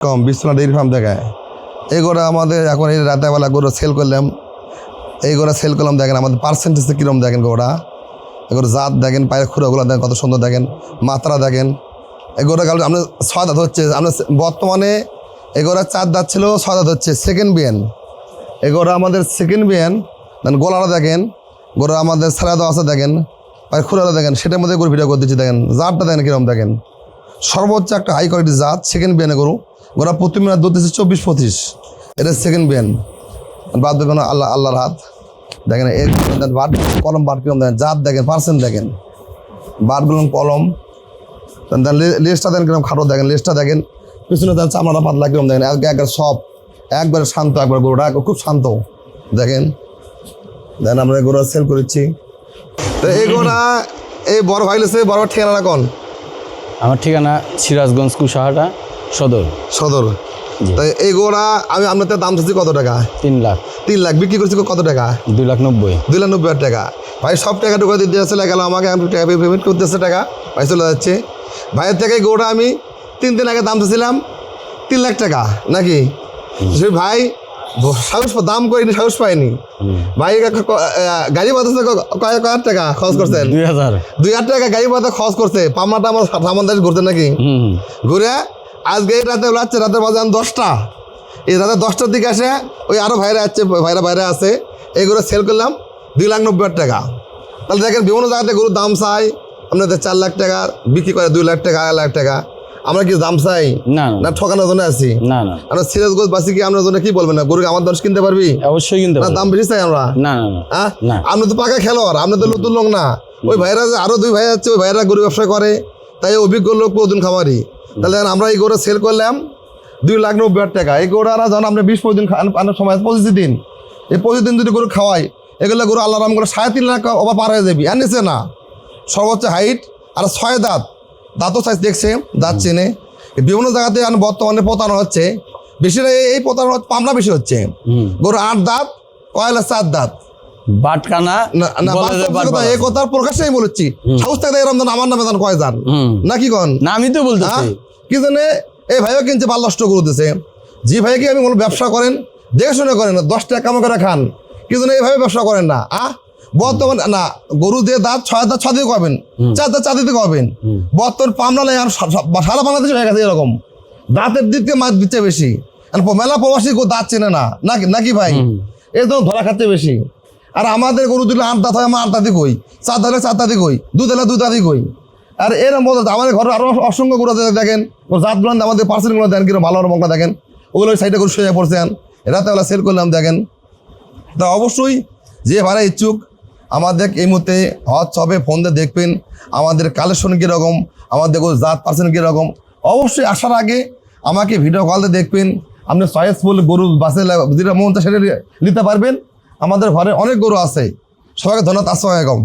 কম Biswanath dairy farm দেখায়। এই গরু আমাদের এখন এই রাতেবেলা গরু সেল করলাম। এই গরু সেল করলাম, দেখেন আমাদের পার্সেন্টেজে কীরকম দেখেন গোড়া এগুলো জাত দেখেন, পায়ের খুঁড়োগুলো দেখেন, কত সুন্দর দেখেন মাত্রা দেখেন। এগুলো কারণ আপনার ছয় দাঁত হচ্ছে আপনার বর্তমানে এগুলো চার দাঁত ছিল, ছয় দাঁত হচ্ছে সেকেন্ড বিয়ান। এগুলো আমাদের সেকেন্ড বিয়ান, দেন গোলাটা দেখেন গোড়া আমাদের সারা আছে দেখেন, পায়ের খুঁড়োটা দেখেন, সেটার মধ্যে গরু ভিডিও করে দিচ্ছি দেখেন, জাতটা দেখেন কীরকম দেখেন। সর্বোচ্চ একটা হাই কোয়ালিটি জাত সেকেন্ড বিয়ানে গরু। গোড়া দুধ দিচ্ছে চব্বিশ পঁচিশ। এটা সেকেন্ড বিয়ান বাদ দেবেন আল্লাহ আল্লাহর হাত। দেখেন এর বাট কলম বাট কিরম দেখেন, জাত দেখেন পার্সেন্ট দেখেন। বাটগুলো কলম। দেন লেজটা দেখেন কিরম খাটো দেখেন লেসটা দেখেন। পিছনে দেন চামড়াটা পাতলা কিরম দেখেন, এক একবার সব একবারে শান্ত, একবার গরুটা খুব শান্ত। দেখেন। দেন আমরা গরু সেল করেছি। তো এই গরুটা এই বড় ভাই লেছে বড় ঠিকানা কোন? আমার ঠিকানা সিরাজগঞ্জ কুশাহাটা। সদর। সদর। তাই এই গোড়া আমি আপনাদের দাম চাচ্ছি কত টাকা? তিন লাখ। তিন লাখ। বিক্রি করছি কত টাকা? দুই লাখ নব্বই। দুই লাখ নব্বই হাজার টাকা। ভাই সব টাকা ঢুকে দিতে চলে গেল আমাকে আমি টাকা পেমেন্ট করতে আসছে টাকা। ভাই চলে যাচ্ছে। ভাইয়ের থেকে গোটা আমি তিন দিন আগে দাম চাচ্ছিলাম তিন লাখ টাকা নাকি? সে ভাই সাহস দাম করিনি সাহস পাইনি। ভাই গাড়ি বাতাসে কয় কয় হাজার টাকা খরচ করছেন? দুই হাজার। দুই হাজার টাকা গাড়ি বাতাস খরচ করছে। পামাটা আমার সামান ঘুরছে নাকি? ঘুরে আজকে এই রাতে উড়াচ্ছে রাতে বাজান দশটা। এই রাতে দশটার দিকে আসে ওই আরও ভাইরা আছে ভাইরা বাইরে আছে এইগুলো সেল করলাম দুই লাখ নব্বই হাজার টাকা। তাহলে দেখেন বিভিন্ন জায়গাতে গরুর দাম চাই আপনাদের চার লাখ টাকা বিক্রি করে দুই লাখ টাকা আড়াই লাখ টাকা। আমরা কি দাম চাই? না না। ঠকানোর জন্য আছি? না না। আমরা সিরিয়াস বাসি কি আমরা জন্য কি বলবেন না? গরুকে আমার দশ কিনতে পারবি? অবশ্যই কিনতে না দাম বেশি চাই আমরা? না না না। হ্যাঁ? না। আপনি তো পাকা খেলোয়াড় আপনি তো নতুন লোক না। ওই ভাইরা আরও দুই ভাই আছে ওই ভাইরা গরু ব্যবসা করে তাই অভিজ্ঞ লোক প্রতিদিন খামারি তাহলে আমরা এই গরু সেল করলাম দুই লাখ নব্বই হাজার টাকা। এই গরুরা যখন আমরা বিশ পঁচিশ দিন আনার সময় পঁচিশ দিন। এই পঁচিশ দিন যদি গরু খাওয়াই এগুলো গরু আল্লাহ রাম করে সাড়ে তিন লাখ অবা পার হয়ে যাবি। আর নিচে না। সর্বোচ্চ হাইট আর ছয় দাঁত। দাঁতও সাইজ দেখছে দাঁত চেনে। বিভিন্ন জায়গাতে বর্তমানে পতানো হচ্ছে। বেশিরা এই- পতানো হচ্ছে পামলা বেশি হচ্ছে। গরু আট দাঁত কয়লা চার দাঁত। বাটকানা যে। কথার প্রকাশেই বলেছি। সাহস আমার নামে দান কয় যান? হুম। নাকি কন? না আমি তো হ্যাঁ? বলতেছি কি জানে? এই ভাইও কিনছে বাল নষ্ট করে দিতেছে জি ভাই কি আমি ব্যবসা করেন দেখে শুনে করেন দশ টাকা কামা করে খান। কি জানে এইভাবে ব্যবসা করেন না আহ বর্তমান না গরু দিয়ে দাঁত ছয় দাঁত ছয় দিতে কবেন? চার দাঁত চার দিতে কবেন? বর্তমান পামলা নেই আর সারা বাংলাদেশে হয়ে গেছে এরকম। দাঁতের দিক দিকে মাছ দিচ্ছে বেশি। মেলা প্রবাসী গো দাঁত চেনে না। নাকি নাকি ভাই? এই জন্য ধরা খাচ্ছে বেশি। আর আমাদের গরু দিলে আট দাঁত হয় আমার আট দাঁতি কই? চার দাঁতে চার দাঁতি কই? দু দাঁতে দু দাঁতি কই? আর এরম বলতে আমাদের ঘরে আরও অসংখ্য গরু দেখেন। ওর জাতগুলো আমাদের পার্সেন্টগুলো দেন কীরকম ভালো রকম দেখেন। ওগুলো সাইডে করে শুয়ে পড়ছেন রাতেবেলা সেল করলাম, দেখেন। তা অবশ্যই যে ভাড়া ইচ্ছুক, আমাদের এই মুহূর্তে হোয়াটসঅ্যাপে ফোন দিয়ে দেখবেন, আমাদের কালেকশন কীরকম, আমাদের জাত পার্সেন্ট কীরকম। অবশ্যই আসার আগে আমাকে ভিডিও কল দিয়ে দেখবেন। আপনি চয়েসফুল গরু বাসে যেটা মন সেটা নিতে পারবেন। আমাদের ঘরে অনেক গরু আছে। সবাইকে ধন্যবাদ। আসসালামু আলাইকুম।